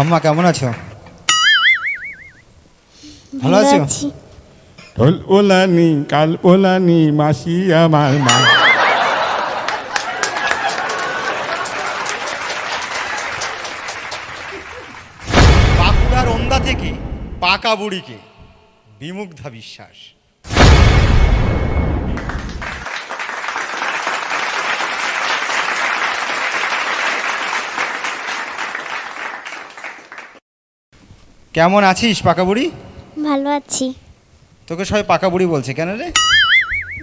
আম্মা কেমন আছো? ভালো আছো? ঢোল ওলানি কাল ওলানি মাসি আমার মা। বাঁকুড়ার ওন্দা থেকে পাকা বুড়িকে বিমুগ্ধা বিশ্বাস। কেমন আছিস পাকা বুড়ি? ভালো আছি। তোকে সবাই পাকা বুড়ি বলছে কেন রে?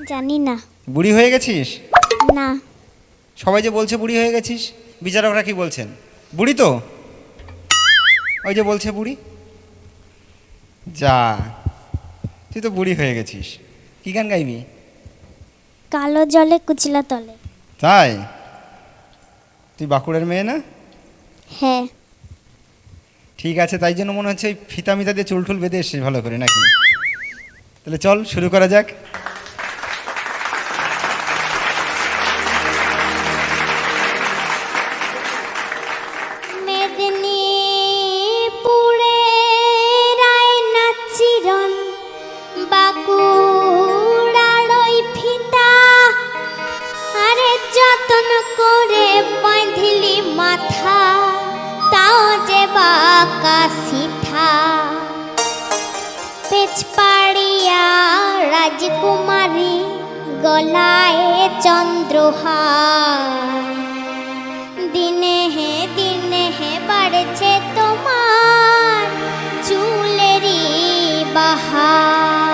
জানি না। বুড়ি হয়ে গেছিস? না। সবাই যে বলছে বুড়ি হয়ে গেছিস বিচারকরা কি বলছেন? বুড়ি তো? ওই যে বলছে বুড়ি। যা তুই তো বুড়ি হয়ে গেছিস। কি গান গাইবি? কালো জলে কুচলা তলে। তাই? তুই বাঁকুড়ার মেয়ে না? হ্যাঁ। ঠিক আছে, তাই জন্য মনে হচ্ছে ফিতা মিতা দিয়ে চুল টুল বেঁধে এসছিস ভালো করে, নাকি? তাহলে চল, শুরু করা যাক। পাড়িয়া রাজকুমারী গলায় চন্দ্রহার। দিনে হে দিনে হে বাড়ছে তোমার চুলেরি বাহার।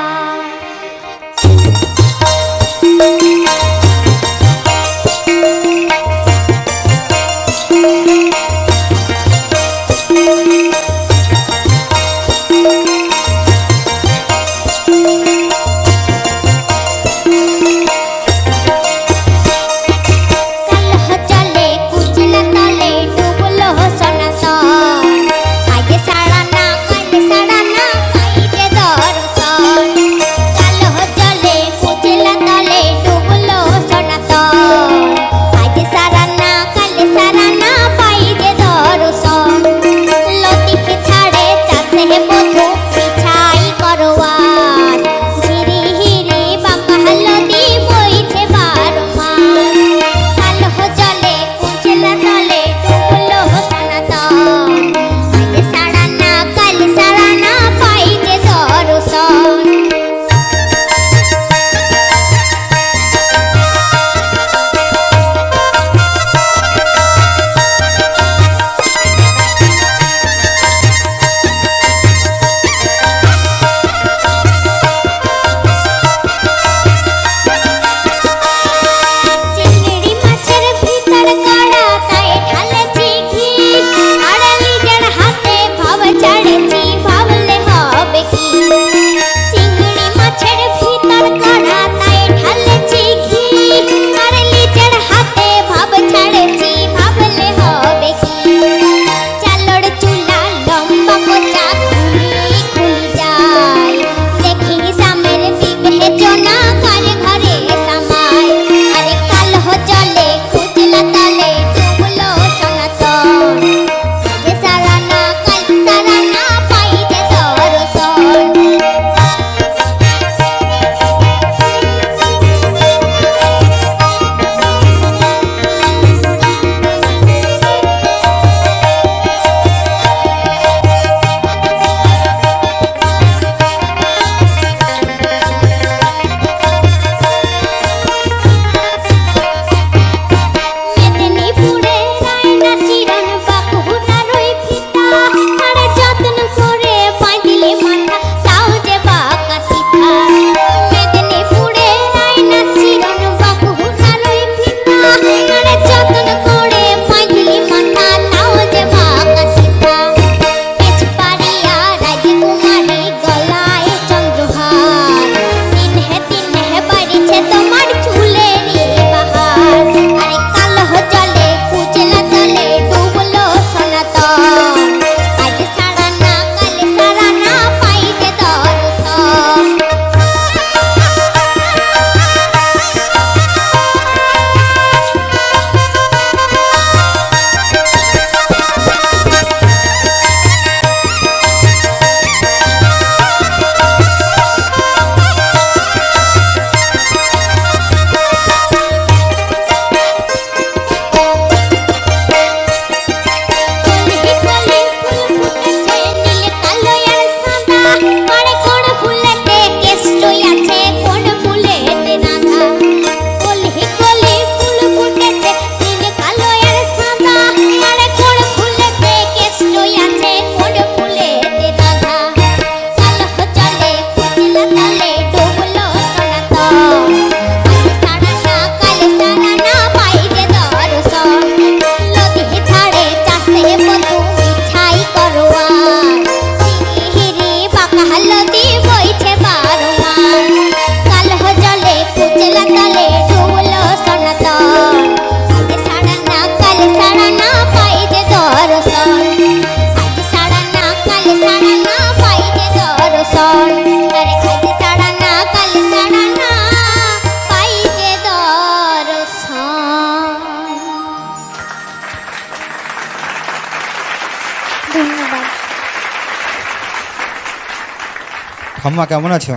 ঠাম্মা কেমন আছো?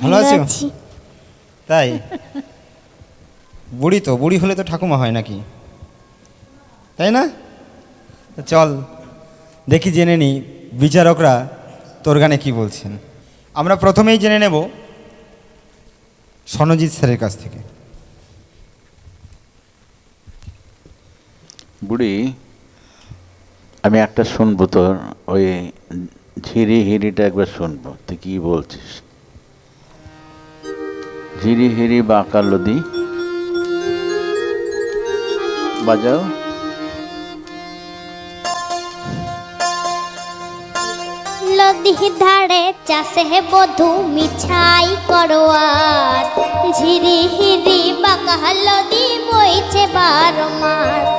ভালো আছো? তাই? বুড়ি তো বুড়ি হলে তো ঠাকুমা হয় নাকি? তাই না? চল দেখি জেনে নি বিচারকরা তোর গানে কি বলছেন। আমরা প্রথমেই জেনে নেব সনজিৎ স্যারের কাছ থেকে। বুড়ি আমি একটা শুনব তোর ওই ঝিরি হিরিটা একবার শুনব, তুই কি বলছিস? ঝিরি হিরি বাঁকা লদি। বাজাও। ধারে চাষে বধু মিছাই করোয়াত ঝিরি হিরি বাঁকা লদি বইছে বারো মাস।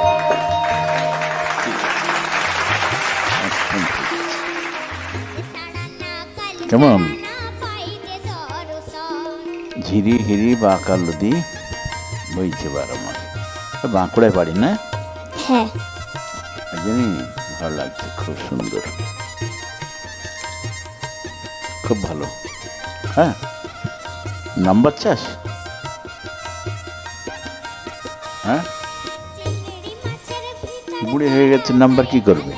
কেমন? ঝিরি হিরি বাঁকা লদি বইছে বারো মাস। বাঁকুড়ায় বাড়ি না? হ্যাঁ। ভালো লাগছে খুব সুন্দর। খুব ভালো। হ্যাঁ? নাম্বার চাস? হ্যাঁ? বুড়ি হয়ে গেছে নাম্বার কি করবে?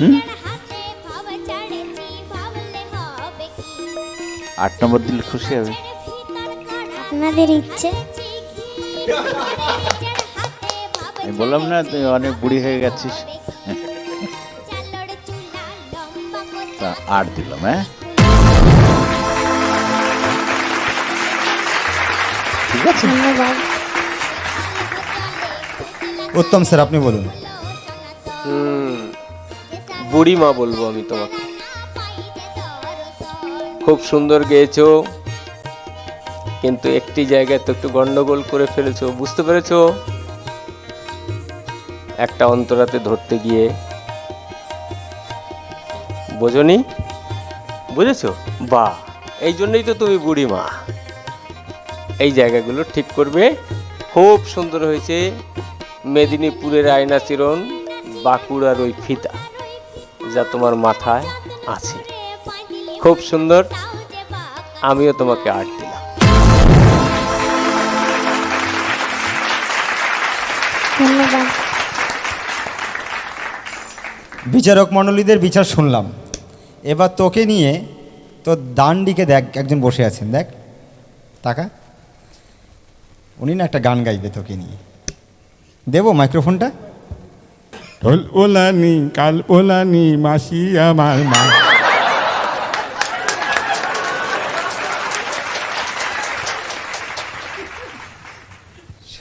হুম? আট নম্বর দিলে খুশি হবে। আপনাদের ইচ্ছে? আমি বললাম না তুই অনেক বুড়ি হয়ে গেছিস। তা আট দিলাম হ্যাঁ? ঠিক আছে। ধন্যবাদ। উত্তম স্যার আপনি বলুন। বুড়ি বুড়িমা বলব আমি তোমাকে। খুব সুন্দর গেয়েছো। কিন্তু একটি জায়গায় তো একটু গন্ডগোল করে ফেলেছো, বুঝতে পেরেছ? একটা অন্তরাতে ধরতে গিয়ে। বোঝনি? বুঝেছ? বাহ, এই জন্যই তো তুমি বুড়িমা। এই জায়গাগুলো ঠিক করবে। খুব সুন্দর হয়েছে মেদিনীপুরের আয়নাচিরণ, বাঁকুড়ার ওই ফিতা, যা তোমার মাথায় আছে। খুব সুন্দর। আমিও তোমাকে আর্ট দিলাম। বিচারক মণ্ডলীদের বিচার শুনলাম। এবার তোকে নিয়ে তোর দান্ডিকে দেখ একজন বসে আছেন দেখ। টাকা উনি না একটা গান গাইবে তোকে নিয়ে। দেবো মাইক্রোফোনটা? ঢোল ওলানি কাল ওলানি মাসি আমার মা।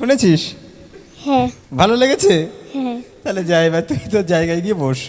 শুনেছিস? হ্যাঁ। ভালো লেগেছে? হ্যাঁ। তাহলে যাই এবার তুই তোর জায়গায় গিয়ে বস।